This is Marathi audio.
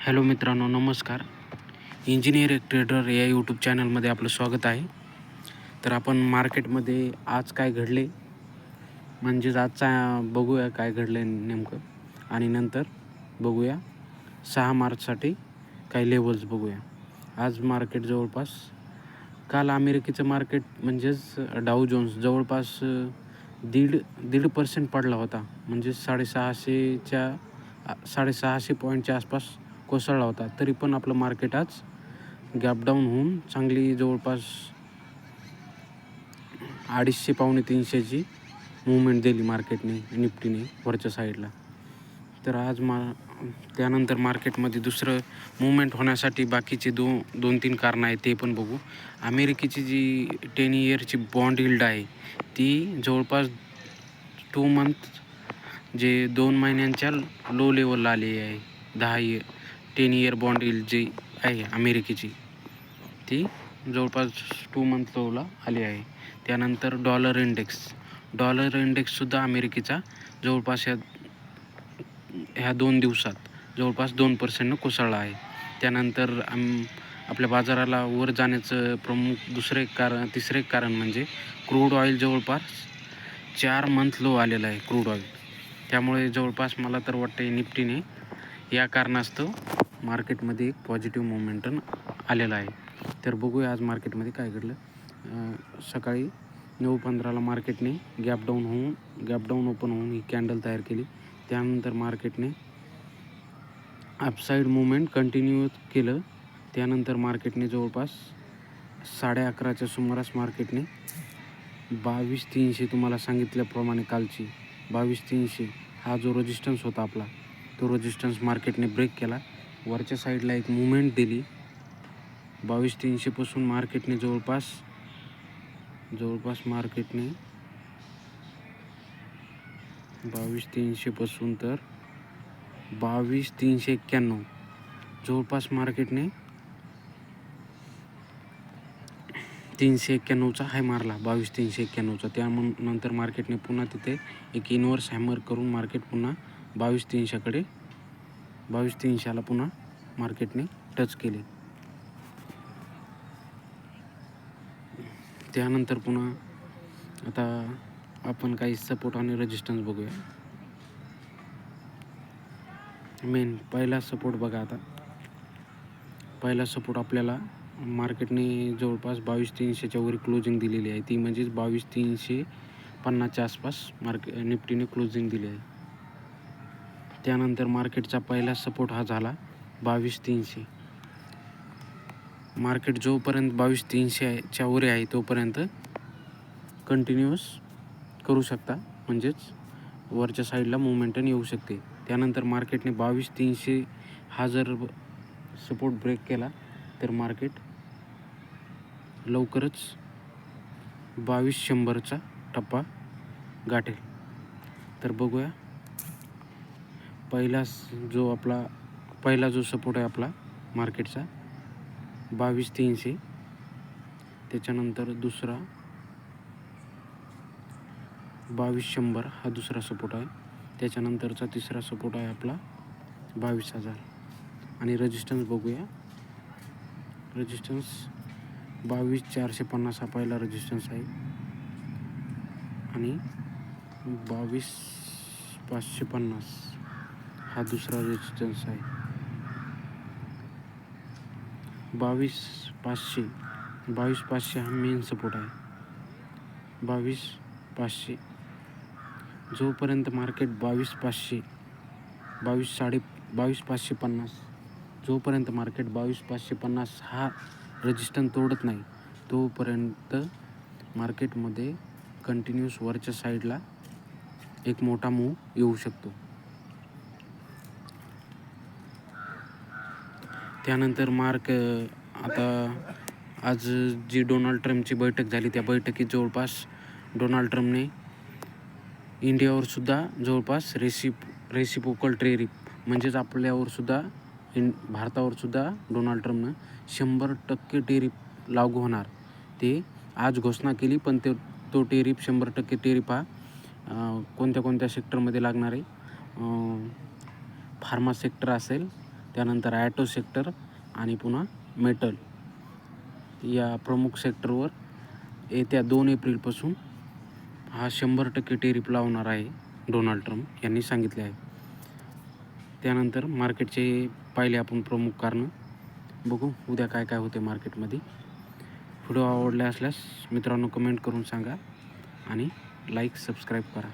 हॅलो मित्रांनो नमस्कार. इंजिनियर ट्रेडर या यूट्यूब चॅनलमध्ये आपलं स्वागत आहे. तर आपण मार्केटमध्ये आज काय घडले? म्हणजेच आजचा बघूया काय घडलं आहे नेमकं. आणि नंतर बघूया सहा मार्चसाठी काही लेवल्स बघूया. आज मार्केट जवळपास काल अमेरिकेचं मार्केट म्हणजेच डाऊ जोन्स जवळपास दीड दीड पर्सेंट पडला होता. म्हणजे साडेसहाशेच्या साडेसहाशे पॉईंटच्या आसपास कोसळला होता. तरी पण आपलं मार्केट आज गॅपडाऊन होऊन चांगली जवळपास अडीचशे पावणे तीनशेची मुवमेंट दिली मार्केटने निफ्टीने वरच्या साईडला तर आज मा त्यानंतर मार्केटमध्ये दुसरं मुवमेंट होण्यासाठी बाकीचे दो दोन तीन कारणं आहेत ते पण बघू. अमेरिकेची जी टेन इयरची बॉन्ड हिल्ड आहे ती जवळपास टू मंथ जे दोन महिन्यांच्या लो लेवलला आली आहे. दहा year ten year bond yield जी आहे अमेरिकेची ती जवळपास टू मंथ लोला आली आहे. त्यानंतर डॉलर इंडेक्स डॉलर इंडेक्ससुद्धा अमेरिकेचा जवळपास ह्या ह्या दोन दिवसात जवळपास दोन पर्सेंटनं कोसळला आहे. त्यानंतर आम आपल्या बाजाराला वर जाण्याचं प्रमुख दुसरे एक कारण तिसरे एक कारण म्हणजे क्रूड ऑइल जवळपास चार मंथ लो आलेला आहे क्रूड ऑइल त्यामुळे जवळपास मला तर वाटते निफ्टीने या कारणास्तव मार्केटमध्ये एक पॉझिटिव्ह मोमेंटन आलेला आहे. तर बघूया आज मार्केटमध्ये काय घडलं. सकाळी नऊ पंधराला मार्केटने गॅप डाऊन होऊन गॅप डाऊन ओपन होऊन ही कॅन्डल तयार केली. त्यानंतर मार्केटने अपसाईड मुवमेंट कंटिन्यू केलं. त्यानंतर मार्केटने जवळपास साडे अकराच्या सुमारास मार्केटने बावीस तीनशे तुम्हाला सांगितल्याप्रमाणे कालची बावीस तीनशे हा जो रेजिस्टन्स होता आपला तो रेजिस्टन्स मार्केटने ब्रेक केला. वरच्या साईडला एक मुवमेंट दिली. बावीस तीनशेपासून मार्केटने जवळपास जवळपास मार्केटने बावीस तीनशेपासून तर बावीस तीनशे एक्क्याण्णव जवळपास मार्केटने तीनशे एक्क्याण्णवचा हाय मारला बावीस तीनशे एक्क्याण्णवचा. त्यानंतर मार्केटने पुन्हा तिथे एक इनवर्स हॅमर करून मार्केट पुन्हा बावीस तीनशेकडे बावीस तीनशेला पुन्हा मार्केटने टच केले. त्यानंतर पुन्हा आता आपण काही सपोर्ट आणि रेजिस्टन्स बघूया. मेन पहिला सपोर्ट बघा आता. पहिला सपोर्ट आपल्याला मार्केटने जवळपास बावीस तीनशेच्या वर क्लोजिंग दिलेली आहे. ती म्हणजेच बावीस तीनशे पन्नासच्या आसपास मार्के निफ्टीने क्लोजिंग दिली आहे. त्यानंतर मार्केटचा पहिला सपोर्ट हा झाला बावीस तीनशे. मार्केट जोपर्यंत बावीस तीनशेच्या वर आहे तोपर्यंत कंटिन्युअस करू शकता. म्हणजेच वरच्या साईडला मुवमेंटन येऊ शकते. त्यानंतर मार्केटने बावीस तीनशे हा जर सपोर्ट ब्रेक केला तर मार्केट लवकरच बावीस शंभरचा टप्पा गाठेल. तर बघूया पहिला जो आपला पहिला जो सपोर्ट आहे आपला मार्केटचा बावीस तीनशे त्याच्यानंतर दुसरा बावीस शंभर हा दुसरा सपोर्ट आहे. त्याच्यानंतरचा तिसरा सपोर्ट आहे आपला बावीस हजार. आणि रजिस्टन्स बघूया. रजिस्टन्स बावीस चारशे पन्नास हा पहिला रजिस्टन्स आहे. आणि बावीस पाचशे पन्नास. हा दुसरा रेजिस्टन्स आहे. बावीस पाचशे बावीस पाचशे हा मेन सपोर्ट आहे. बावीस पाचशे. जोपर्यंत मार्केट बावीस पाचशे बावीस साडे बावीस पाचशे पन्नास जोपर्यंत मार्केट बावीस पाचशे पन्नास हा रजिस्टन तोडत नाही तोपर्यंत मार्केटमध्ये कंटिन्यूस वरच्या साईडला एक मोठा मूव येऊ शकतो. त्यानंतर मार्क आता आज जी डोनाल्ड ट्रम्पची बैठक झाली त्या बैठकीत जवळपास डोनाल्ड ट्रम्पने इंडियावरसुद्धा जवळपास रेसिप रेसिपोकल ट्रेरिप म्हणजेच आपल्यावरसुद्धा इन भारतावरसुद्धा डोनाल्ड ट्रम्पनं शंभर टक्के टेरिप लागू होणार. ते आज घोषणा केली पण ते तो टेरिप शंभर टक्के टेरिप हा कोणत्या कोणत्या सेक्टरमध्ये लागणार आहे? फार्मा सेक्टर असेल त्यानंतर ॲटो सेक्टर आणि पुन्हा मेटल या प्रमुख सेक्टरवर येत्या दोन एप्रिलपासून हा शंभर टक्के टेरिप लावणार आहे डोनाल्ड ट्रम्प यांनी सांगितले आहे. त्यानंतर मार्केटचे पाहिले आपण प्रमुख कारणं. बघू उद्या काय काय होते मार्केटमध्ये. व्हिडिओ आवडला असल्यास मित्रांनो कमेंट करून सांगा आणि लाईक सबस्क्राईब करा.